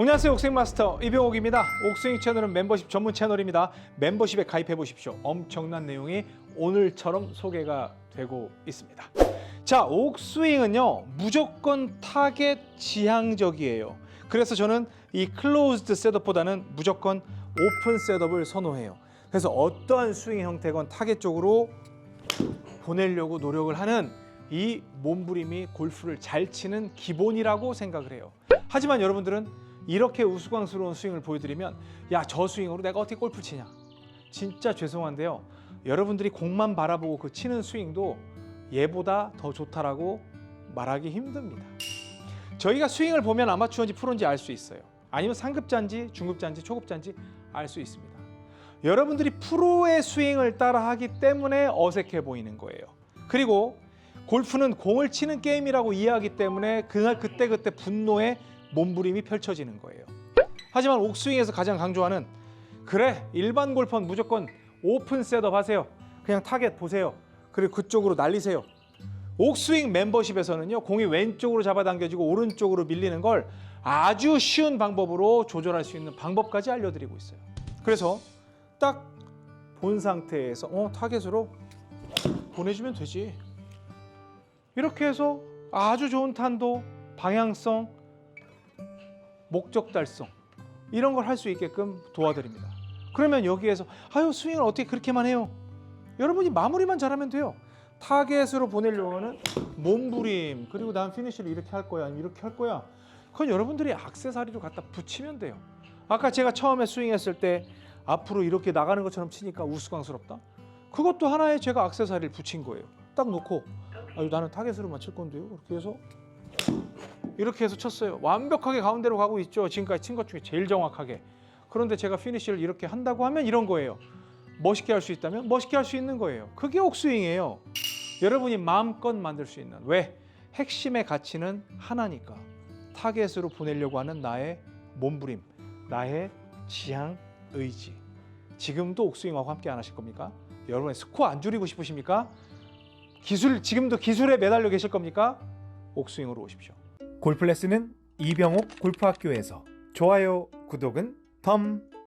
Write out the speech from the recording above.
안녕하세요 옥스윙 마스터 이병옥입니다. 옥스윙 채널은 멤버십 전문 채널입니다. 멤버십에 가입해 보십시오. 엄청난 내용이 오늘처럼 소개가 되고 있습니다. 자 옥스윙은요 무조건 타겟 지향적이에요. 그래서 저는 이 클로즈드 셋업보다는 무조건 오픈 셋업을 선호해요. 그래서 어떠한 스윙 형태건 타겟 쪽으로 보내려고 노력을 하는 이 몸부림이 골프를 잘 치는 기본이라고 생각을 해요. 하지만 여러분들은 이렇게 우스꽝스러운 스윙을 보여드리면 야 저 스윙으로 내가 어떻게 골프 치냐? 진짜 죄송한데요. 여러분들이 공만 바라보고 그 치는 스윙도 얘보다 더 좋다라고 말하기 힘듭니다. 저희가 스윙을 보면 아마추어인지 프로인지 알 수 있어요. 아니면 상급자인지 중급자인지 초급자인지 알 수 있습니다. 여러분들이 프로의 스윙을 따라하기 때문에 어색해 보이는 거예요. 그리고 골프는 공을 치는 게임이라고 이해하기 때문에 그날 그때 그때 분노의 몸부림이 펼쳐지는 거예요. 하지만 옥스윙에서 가장 강조하는 그래 일반 골퍼는 무조건 오픈 셋업 하세요. 그냥 타겟 보세요. 그리고 그쪽으로 날리세요. 옥스윙 멤버십에서는요 공이 왼쪽으로 잡아당겨지고 오른쪽으로 밀리는 걸 아주 쉬운 방법으로 조절할 수 있는 방법까지 알려드리고 있어요. 그래서 딱 본 상태에서 어 타겟으로 보내주면 되지. 이렇게 해서 아주 좋은 탄도, 방향성, 목적 달성 이런 걸 할 수 있게끔 도와드립니다. 그러면 여기에서 아유 스윙을 어떻게 그렇게만 해요? 여러분이 마무리만 잘하면 돼요. 타겟으로 보내려고 하는 몸부림 그리고 난 피니쉬를 이렇게 할 거야 이렇게 할 거야 그건 여러분들이 악세사리로 갖다 붙이면 돼요 아까 제가 처음에 스윙했을 때 앞으로 이렇게 나가는 것처럼 치니까 우스꽝스럽다 그것도 하나의 제가 악세사리를 붙인 거예요 딱 놓고 아유 나는 타겟으로만 칠 건데요 그렇게 해서 이렇게 해서 쳤어요. 완벽하게 가운데로 가고 있죠. 지금까지 친 것 중에 제일 정확하게. 그런데 제가 피니쉬를 이렇게 한다고 하면 이런 거예요. 멋있게 할 수 있다면 멋있게 할 수 있는 거예요. 그게 옥스윙이에요. 여러분이 마음껏 만들 수 있는 왜? 핵심의 가치는 하나니까. 타겟으로 보내려고 하는 나의 몸부림 나의 지향 의지. 지금도 옥스윙하고 함께 안 하실 겁니까? 여러분의 스코어 안 줄이고 싶으십니까? 기술 지금도 기술에 매달려 계실 겁니까 옥스윙으로 오십시오. 레슨은 이병옥 골프학교에서 좋아요, 구독은 덤